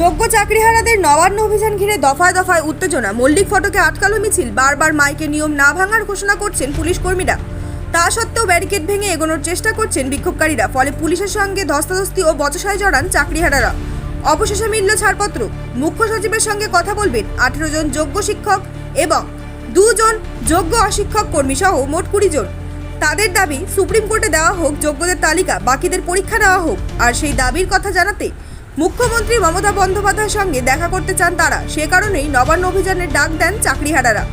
যোগ্য চাকরিহারাদের নবান্ন অভিযান ঘিরে দফায় দফায় উত্তেজনা। মল্লিক ফটকে আটকালো মিছিল। বারবার মাইকে নিয়ম না ভাঙার ঘোষণা করছেন পুলিশ কর্মীরা। তা সত্ত্বেও ব্যারিকেড ভেঙে এগোনোর চেষ্টা করছেন বিক্ষোভকারীরা, ফলে পুলিশের সঙ্গে ধস্তাধস্তি ও বচসায় জড়ান চাকরিহারারা। অবশেষে মিলল ছাড়পত্র। মুখ্য সচিবের সঙ্গে কথা বলবেন আঠেরো জন যোগ্য শিক্ষক এবং দুজন যোগ্য অশিক্ষক কর্মী সহ মোট কুড়ি জন। তাদের দাবি, সুপ্রিম কোর্টে দেওয়া হোক যোগ্যদের তালিকা, বাকিদের পরীক্ষা নেওয়া হোক। আর সেই দাবির কথা জানাতে মুখ্যমন্ত্রী মমতা বন্দ্যোপাধ্যায়ের সঙ্গে দেখা করতে চান তারা। সে কারণেই নবান্ন অভিযানের ডাক দেন চাকরিহারারা।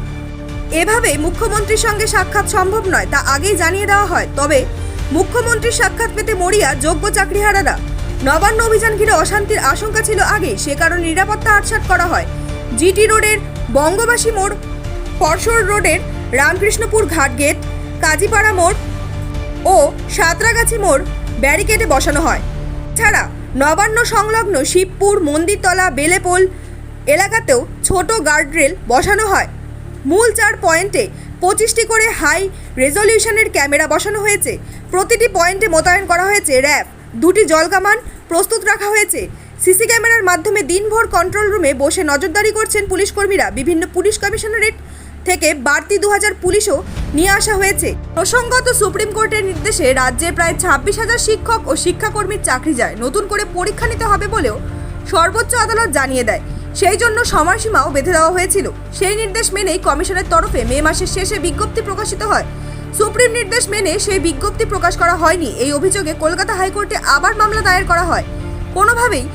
এভাবে মুখ্যমন্ত্রীর সঙ্গে সাক্ষাৎ সম্ভব নয়, তা আগেই জানিয়ে দেওয়া হয়। তবে মুখ্যমন্ত্রীর সাক্ষাৎ পেতে মরিয়া যোগ্য চাকরিহারারা। নবান্ন অভিযান ঘিরে অশান্তির আশঙ্কা ছিল আগে, সে কারণে নিরাপত্তা আটসাট করা হয়। জিটি রোডের বঙ্গবাসী মোড়, পরশোর রোডের রামকৃষ্ণপুর ঘাট গেট, কাজীপাড়া মোড় ও সাঁতরাগাছি মোড় ব্যারিকেডে বসানো হয়। ছাড়া নবান্ন সংলগ্ন শিবপুর, মন্দিরতলা, বেলেপোল এলাকাতেও ছোট গার্ডরেল বসানো হয়। মূল চার পয়েন্টে পঁচিশটি করে হাই রেজলিউশনের ক্যামেরা বসানো হয়েছে। প্রতিটি পয়েন্টে মোতায়েন করা হয়েছে র্যাব দুটি জলকামান প্রস্তুত রাখা হয়েছে। সিসি ক্যামেরার মাধ্যমে দিনভর কন্ট্রোল রুমে বসে নজরদারি করছেন পুলিশ কর্মীরা বিভিন্ন পুলিশ কমিশনারেট থেকে বাড়তি দু হাজার পুলিশও নিয়ে আসা হয়েছে। প্রসঙ্গত সুপ্রিম কোর্টের নির্দেশে রাজ্যে প্রায় ছাব্বিশ হাজার শিক্ষক ও শিক্ষাকর্মীর চাকরি যায়। নতুন করে পরীক্ষা নিতে হবে বলেও সর্বোচ্চ আদালত জানিয়ে দেয়। সেই জন্য সময়সীমাও বেঁধে দেওয়া হয়েছিল। সেই নির্দেশ মেনেই কমিশনের তরফে মে মাসের শেষে বিজ্ঞপ্তি প্রকাশিত হয়। সুপ্রিম নির্দেশ মেনে সেই বিজ্ঞপ্তি প্রকাশ করা হয়নি। এই অভিযোগে কলকাতা হাইকোর্টে আবার মামলা দায়ের করা হয়। কোনোভাবেই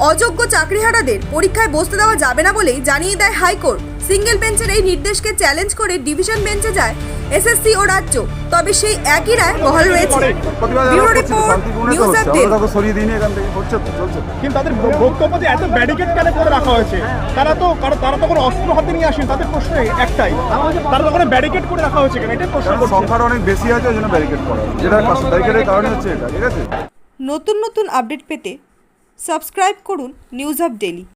অযোগ্য চাকরিহারাদের পরীক্ষায় বসতে দেওয়া যাবে না বলেই জানিয়ে দেয় হাইকোর্ট। সিঙ্গেল বেঞ্চের এই নির্দেশকে চ্যালেঞ্জ করে ডিভিশন বেঞ্চে যায় এসএসসি ও রাজ্য। তবে সেই একই রায় বহাল রয়েছে। ব্যুরো আমরা করছি তো, রিপোর্ট নিউজ আপডেট। সরিয়ে দিইনি এখান থেকে হচ্ছে তো চলছে কিন্তু তাদের ব- এত ব্যারিকেড কেন করে রাখা হয়েছে? তারা তো তারা তো কোনো অস্ত্র হাতে নিয়ে আসেন তাদের প্রশ্ন একটাই। তারা তো কোনো ব্যারিকেড করে রাখা হয়েছে কেন? এটাই প্রশ্ন সংখ্যাটা অনেক বেশি আছে ওই জন্য ব্যারিকেড করা যেটা ব্যারিকেডের কারণে হচ্ছে এটা ঠিক আছে? নতুন নতুন আপডেট পেতে সাবস্ক্রাইব করুন নিউজ অফ ডেলি